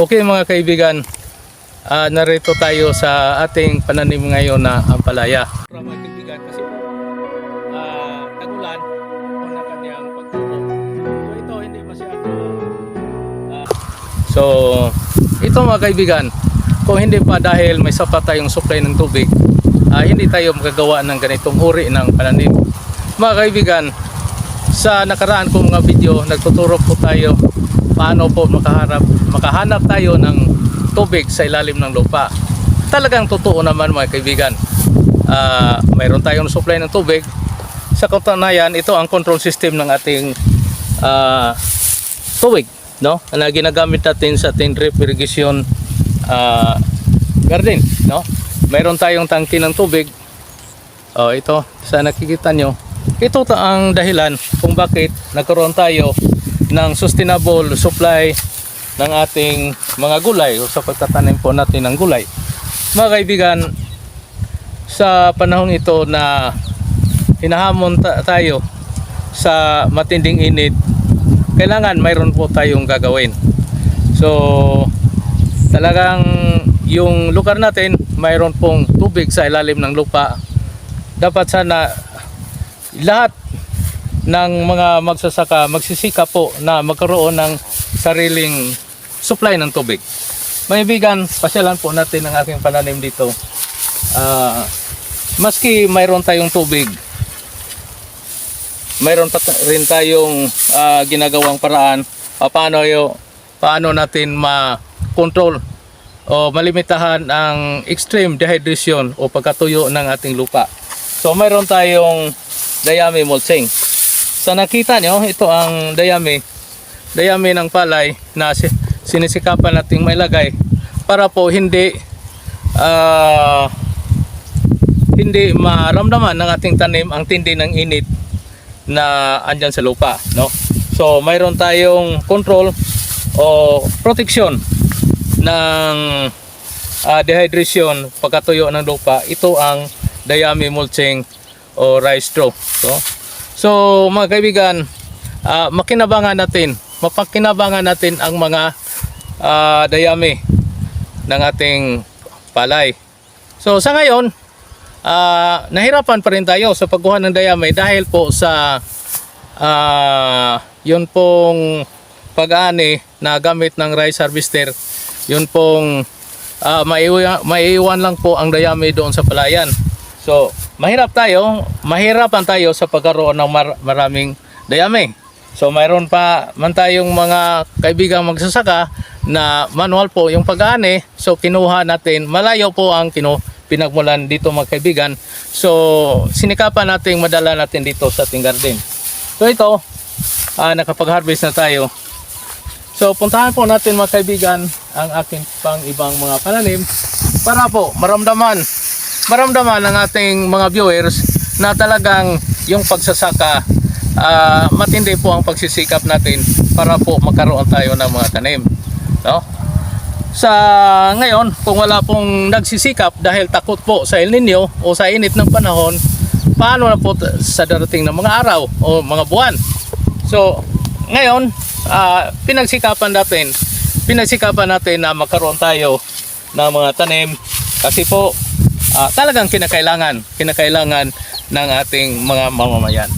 Okay mga kaibigan, ah, narito tayo sa ating pananim ngayon na ampalaya. Mga kaibigan, kasi po, ah, tagulan o na kanyang pagtubo. So ito hindi masyado. ah, so ito mga kaibigan, kung hindi pa dahil may sapat tayong supply ng tubig, ah, hindi tayo magagawa ng ganitong uri ng pananim. Mga kaibigan, sa nakaraan kong mga video, nagtuturo po tayo paano po makaharap, makahanap tayo ng tubig sa ilalim ng lupa. Talagang totoo naman mga kaibigan. Ah, mayroon tayong supply ng tubig. Sa katunayan, ito ang control system ng ating ah, tubig, no? Na ginagamit natin sa ating drip irrigation ah, garden, no? Mayroon tayong tangke ng tubig. Oh, ito, sa nakikita nyo, ito ang dahilan kung bakit nagkaroon tayo ng sustainable supply ng ating mga gulay o sa pagtatanim po natin ng gulay. Mga kaibigan, sa panahong ito na hinahamon ta- tayo sa matinding init, kailangan mayroon po tayong gagawin. So, talagang yung lugar natin, mayroon pong tubig sa ilalim ng lupa. Dapat sana lahat ng mga magsasaka magsisika po na magkaroon ng sariling supply ng tubig. Mga kaibigan, pasyalan po natin ang aking pananim dito. Ah, maski mayroon tayong tubig, mayroon pa rin tayong ah, ginagawang paraan pa- paano, yo, paano natin ma-control o malimitahan ang extreme dehydration o pagkatuyo ng ating lupa. So mayroon tayong dayami mulching. Sa nakita nyo, ito ang dayami. Dayami ng palay na si- sinisikapan nating mailagay para po hindi ah, hindi maramdaman ng ating tanim ang tindi ng init na andyan sa lupa, no? So, mayroon tayong control o protection ng ah, dehydration, pagkatuyo ng lupa. Ito ang dayami mulching o rice straw. So, so mga kaibigan, ah, makinabangan natin, mapakinabangan natin ang mga ah, dayami ng ating palay. So sa ngayon, ah, nahirapan pa rin tayo sa pagkuha ng dayami dahil po sa ah, yun pong pag-ani na gamit ng rice harvester, yun pong maiwan, maiwan lang po ang dayami doon sa palayan. So, mahirap tayo, mahirapan tayo sa pagkaroon ng mar- maraming dayami. So, mayroon pa man tayong mga kaibigang magsasaka na manual po yung pag-ani. So, kinuha natin, malayo po ang kinu pinagmulan dito mga kaibigan. So, sinikapan natin madala natin dito sa ating garden. So, ito, ah, nakapag-harvest na tayo. So, puntahan po natin mga kaibigan ang aking pang ibang mga pananim para po maramdaman maramdaman ng ating mga viewers na talagang yung pagsasaka ah, matindi po ang pagsisikap natin para po magkaroon tayo ng mga tanim. No? Sa ngayon, kung wala pong nagsisikap dahil takot po sa El Nino o sa init ng panahon, paano na po sa darating ng mga araw o mga buwan? So, ngayon, ah, pinagsikapan natin, pinagsikapan natin na magkaroon tayo ng mga tanim kasi po ah, talagang kinakailangan, kinakailangan ng ating mga mamamayan.